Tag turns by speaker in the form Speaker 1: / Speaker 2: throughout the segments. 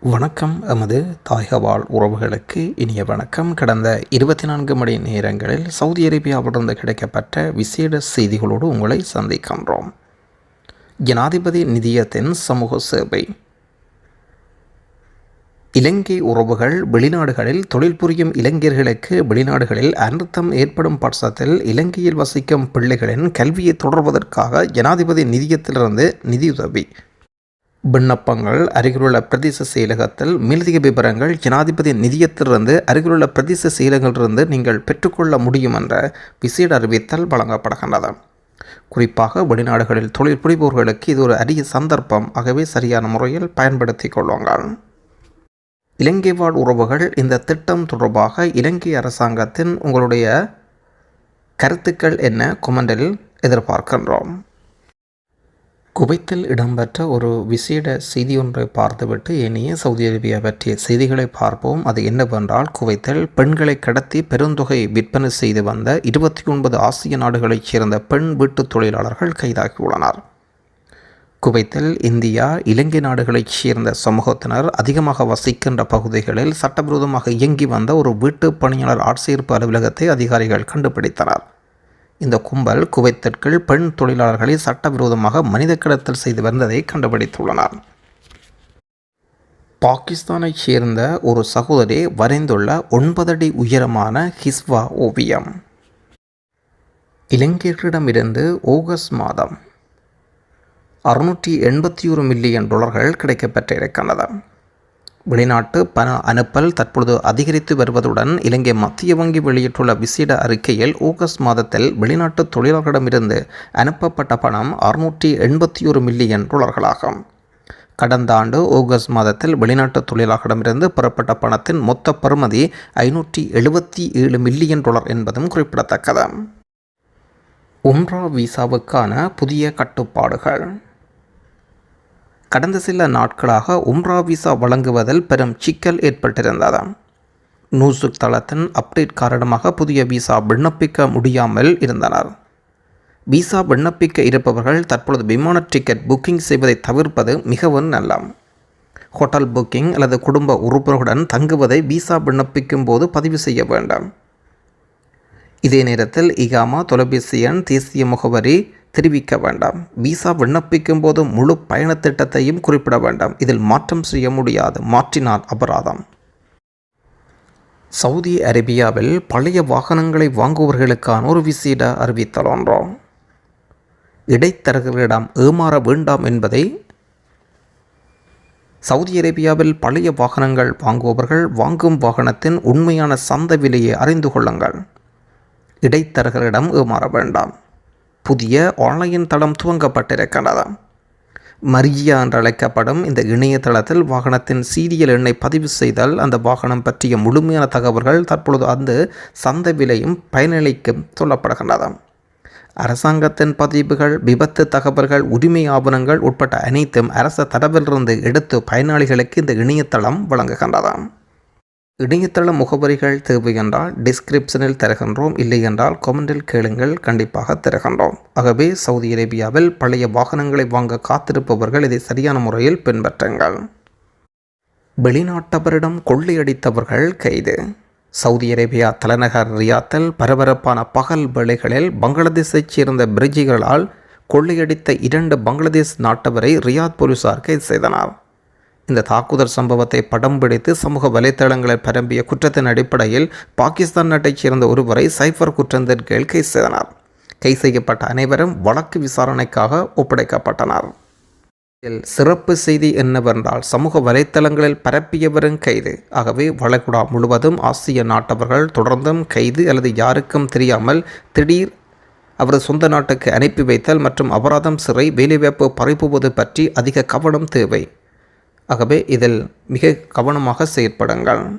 Speaker 1: வணக்கம். எமது தாய்கவால் உறவுகளுக்கு இனிய வணக்கம். கடந்த இருபத்தி நான்கு மணி நேரங்களில் சவுதி அரேபியாவிலிருந்து கிடைக்கப்பட்ட விசேட செய்திகளோடு உங்களை சந்திக்கின்றோம். ஜனாதிபதி நிதியத்தின் சமூக சேவை. இலங்கை உறவுகள் வெளிநாடுகளில் தொழில் புரியும் இளைஞர்களுக்கு வெளிநாடுகளில் அனர்த்தம் ஏற்படும் பட்சத்தில் இலங்கையில் வசிக்கும் பிள்ளைகளின் கல்வியை தொடர்வதற்காக ஜனாதிபதி நிதியத்திலிருந்து நிதியுதவி. விண்ணப்பங்கள் அருகிலுள்ள பிரதேச செயலகத்தில் மேலதிக விவரங்கள் ஜனாதிபதி நிதியத்திலிருந்து அருகிலுள்ள பிரதேச செயலகங்களிலிருந்து நீங்கள் பெற்றுக்கொள்ள முடியும் என்ற விசேட அறிவித்தல் வழங்கப்படுகின்றது. குறிப்பாக வெளிநாடுகளில் தொழில் புரிபவர்களுக்கு இது ஒரு அரிய சந்தர்ப்பம். ஆகவே சரியான முறையில் பயன்படுத்திக் கொள்ளுங்கள். இலங்கை வாழ் உறவுகள் இந்த திட்டம் தொடர்பாக இலங்கை அரசாங்கத்தின் உங்களுடைய கருத்துக்கள் என்ன? கொமெண்டில் எதிர்பார்க்கின்றோம். குவைத்தில் இடம்பெற்ற ஒரு விசேட செய்தி ஒன்றை பார்த்துவிட்டு இனிய சவுதி அரேபியா பற்றிய செய்திகளை பார்ப்போம். அது என்னவென்றால் குவைத்தில் பெண்களை கடத்தி பெருந்தொகை விற்பனை செய்து வந்த இருபத்தி ஒன்பது ஆசிய நாடுகளைச் சேர்ந்த பெண் வீட்டுத் தொழிலாளர்கள் கைதாகியுள்ளனர். குவைத்தில் இந்தியா இலங்கை நாடுகளைச் சேர்ந்த சமூகத்தினர் அதிகமாக வசிக்கின்ற பகுதிகளில் சட்டவிரோதமாக இயங்கி வந்த ஒரு வீட்டு பணியாளர் ஆட்சேர்ப்பு அலுவலகத்தை அதிகாரிகள் கண்டுபிடித்தனர். இந்த கும்பல் குவைத்திற்குள் பெண் தொழிலாளர்களை சட்டவிரோதமாக மனித கடத்தல் செய்து வந்ததை கண்டுபிடித்துள்ளனர். பாகிஸ்தானைச் சேர்ந்த ஒரு சகோதரி வரைந்துள்ள ஒன்பதடி உயரமான ஹிஸ்வா ஓவியம். இலங்கையர்களிடமிருந்து ஆகஸ்ட் மாதம் அறுநூற்றி எண்பத்தி ஒரு மில்லியன் டாலர்கள் கிடைக்கப்பெற்றிருக்கின்றன. வெளிநாட்டு பண அனுப்பல் தற்பொழுது அதிகரித்து வருவதுடன் இலங்கை மத்திய வங்கி வெளியிட்டுள்ள விசேட அறிக்கையில் ஆகஸ்ட் மாதத்தில் வெளிநாட்டு தொழிலாளர்களிடமிருந்து அனுப்பப்பட்ட பணம் அறுநூற்றி எண்பத்தி ஒரு மில்லியன் டாலர்களாகும். கடந்த ஆண்டு ஆகஸ்ட் மாதத்தில் வெளிநாட்டு தொழிலாளர்களிடமிருந்து பெறப்பட்ட பணத்தின் மொத்த பெறுமதி ஐநூற்றி எழுபத்தி ஏழு மில்லியன் டாலர் என்பதும் குறிப்பிடத்தக்கது. உம்ரா விசாவுக்கான புதிய கட்டுப்பாடுகள். கடந்த சில நாட்களாக உம்ரா விசா வழங்குவதில் பெரும் சிக்கல் ஏற்பட்டிருந்தது நூசுக் தளத்தின் அப்டேட் காரணமாக புதிய விசா விண்ணப்பிக்க முடியாமல் இருந்தனர். விசா விண்ணப்பிக்க இருப்பவர்கள் தற்பொழுது விமான டிக்கெட் புக்கிங் செய்வதை தவிர்ப்பது மிகவும் நல்ல ஹோட்டல் புக்கிங் அல்லது குடும்ப உறுப்பினருடன் தங்குவதை விசா விண்ணப்பிக்கும் போது பதிவு செய்ய வேண்டும். இதே நேரத்தில் இகாமா தொலைபேசி எண் தேசிய முகவரி தெரிவிக்க வேண்டாம். விசா விண்ணப்பிக்கும் போது முழு பயண திட்டத்தையும் குறிப்பிட வேண்டாம். இதில் மாற்றம் செய்ய முடியாது. மாற்றினால் அபராதம். சவுதி அரேபியாவில் பழைய வாகனங்களை வாங்குவர்களுக்கான ஒரு விசேட அறிவித்தல் ஒன்றோம். இடைத்தரகர்களிடம் ஏமாற வேண்டாம் என்பதை சவுதி அரேபியாவில் பழைய வாகனங்கள் வாங்குபவர்கள் வாங்கும் வாகனத்தின் உண்மையான சந்த விலையை அறிந்து கொள்ளுங்கள். இடைத்தரகர்களிடம் ஏமாற வேண்டாம். புதிய ஆன்லைன் தளம் துவங்கப்பட்டிருக்கிறது. மரியா என்று அழைக்கப்படும் இந்த இணையதளத்தில் வாகனத்தின் சீரியல் எண்ணை பதிவு செய்தால் அந்த வாகனம் பற்றிய முழுமையான தகவல்கள் தற்பொழுது அந்த சந்தை விலையும் பயனளிக்கும் சொல்லப்படுகின்றது. அரசாங்கத்தின் பதிவுகள் விபத்து தகவல்கள் உரிமை ஆவணங்கள் உட்பட்ட அனைத்தும் அரச தரவிலிருந்து எடுத்து பயனாளிகளுக்கு இந்த இணையதளம் வழங்குகின்றதாம் இணையதள முகவரிகள் தேவை என்றால் டிஸ்கிரிப்ஷனில் தருகின்றோம். இல்லை என்றால் கொமெண்டில் கேளுங்கள். கண்டிப்பாக தருகின்றோம். ஆகவே சவுதி அரேபியாவில் பழைய வாகனங்களை வாங்க காத்திருப்பவர்கள் இதை சரியான முறையில் பின்பற்றுங்கள். வெளிநாட்டவரிடம் கொள்ளையடித்தவர்கள் கைது. சவுதி அரேபியா தலைநகர் ரியாத்தில் பரபரப்பான பகல் வேளைகளில் பங்களாதேஷைச் சேர்ந்த பிரிட்ஜிகளால் கொள்ளையடித்த இரண்டு பங்களாதேஷ் நாட்டவரை ரியாத் போலீசார் கைது செய்தனர். இந்த தாக்குதல் சம்பவத்தை படம் பிடித்து சமூக வலைத்தளங்களில் பரம்பிய குற்றத்தின் அடிப்படையில் பாகிஸ்தான் நாட்டைச் சேர்ந்த ஒருவரை சைஃபர் குற்றத்தின் கீழ் கைது செய்தனர். கைது செய்யப்பட்ட அனைவரும் வழக்கு விசாரணைக்காக ஒப்படைக்கப்பட்டனர். இதில் சிறப்பு செய்தி என்னவென்றால் சமூக வலைத்தளங்களில் பரப்பியவரும் கைது. ஆகவே வளைகுடா முழுவதும் ஆசிய நாட்டவர்கள் தொடர்ந்தும் கைது அல்லது யாருக்கும் தெரியாமல் திடீர் அவரது சொந்த நாட்டுக்கு அனுப்பி வைத்தல் மற்றும் அபராதம் சிறை வேலைவாய்ப்பு பறிப்புவது பற்றி அதிக கவனம் தேவை. ஆகவே இதில் மிக கவனமாக செயற்படுங்கள்.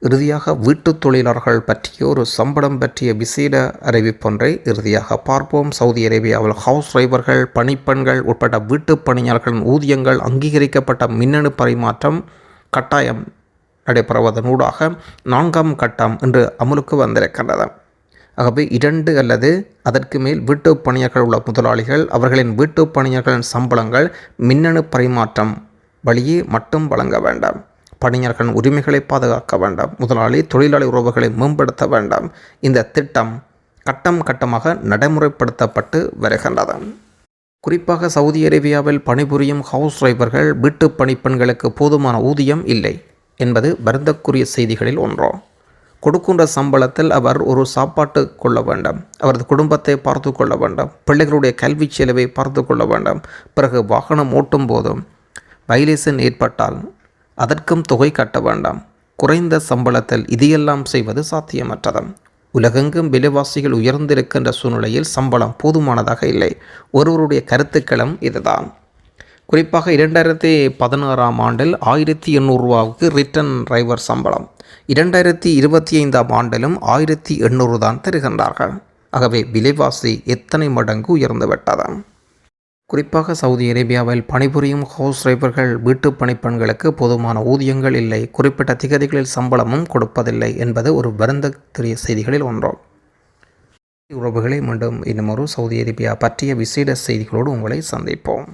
Speaker 1: இறுதியாக வீட்டுத் தொழிலாளர்கள் பற்றிய ஒரு சம்பளம் பற்றிய விசேட அறிவிப்பொன்றை இறுதியாக பார்ப்போம். சவுதி அரேபியாவில் ஹவுஸ் டிரைவர்கள் பணிப்பெண்கள் உட்பட்ட வீட்டுப் பணியாளர்களின் ஊதியங்கள் அங்கீகரிக்கப்பட்ட மின்னணு பரிமாற்றம் கட்டாயம் நடைபெறுவதனூடாக நான்காம் கட்டம் இன்று அமுலுக்கு வந்திருக்கின்றது. ஆகவே இரண்டு அல்லது அதற்கு மேல் வீட்டு பணியாளர்கள் உள்ள முதலாளிகள் அவர்களின் வீட்டு பணியாளர்களின் சம்பளங்கள் மின்னணு பரிமாற்றம் வழியே மட்டும் வழங்க வேண்டாம். பணியாளர்களின் உரிமைகளை பாதுகாக்க வேண்டாம். முதலாளி தொழிலாளி உறவுகளை மேம்படுத்த வேண்டாம். இந்த திட்டம் கட்டம் கட்டமாக நடைமுறைப்படுத்தப்பட்டு வருகின்றது. குறிப்பாக சவுதி அரேபியாவில் பணிபுரியும் ஹவுஸ் டிரைவர்கள் வீட்டு பணிப்பெண்களுக்கு போதுமான ஊதியம் இல்லை என்பது வருந்தக்குரிய செய்திகளில் ஒன்றோ. கொடுக்கின்ற சம்பளத்தில் அவர் ஒரு சாப்பாட்டு கொள்ள வேண்டாம். அவரது குடும்பத்தை பார்த்து கொள்ள வேண்டாம். பிள்ளைகளுடைய கல்வி செலவை பார்த்து கொள்ள வேண்டாம். பிறகு வாகனம் ஓட்டும் போதும் வைலேசன் ஏற்பட்டால் அதற்கும் தொகை கட்ட வேண்டாம். குறைந்த சம்பளத்தில் இதையெல்லாம் செய்வது சாத்தியமற்றதும் உலகெங்கும் விலைவாசிகள் உயர்ந்திருக்கின்ற சூழ்நிலையில் சம்பளம் போதுமானதாக இல்லை. ஒருவருடைய கருத்துக்களும் இதுதான். குறிப்பாக இரண்டாயிரத்தி பதினாறாம் ஆண்டில் ஆயிரத்தி எண்ணூறுரூவாவுக்கு ரிட்டன் டிரைவர் சம்பளம். இரண்டாயிரத்தி இருபத்தி ஐந்தாம் ஆண்டிலும் ஆயிரத்தி எண்ணூறு தான் தருகின்றார்கள். ஆகவே விலைவாசி எத்தனை மடங்கு உயர்ந்துவிட்டதான் குறிப்பாக சவுதி அரேபியாவில் பணிபுரியும் ஹவுஸ் டிரைவர்கள் வீட்டு பணிப்பெண்களுக்கு போதுமான ஊதியங்கள் இல்லை. குறிப்பிட்ட திகதிகளில் சம்பளமும் கொடுப்பதில்லை என்பது ஒரு வருந்தத்திரிய செய்திகளில் ஒன்றாகும். உறவுகளை மீண்டும் இன்னும் ஒரு சவுதி அரேபியா பற்றிய விசேட செய்திகளோடு உங்களை சந்திப்போம்.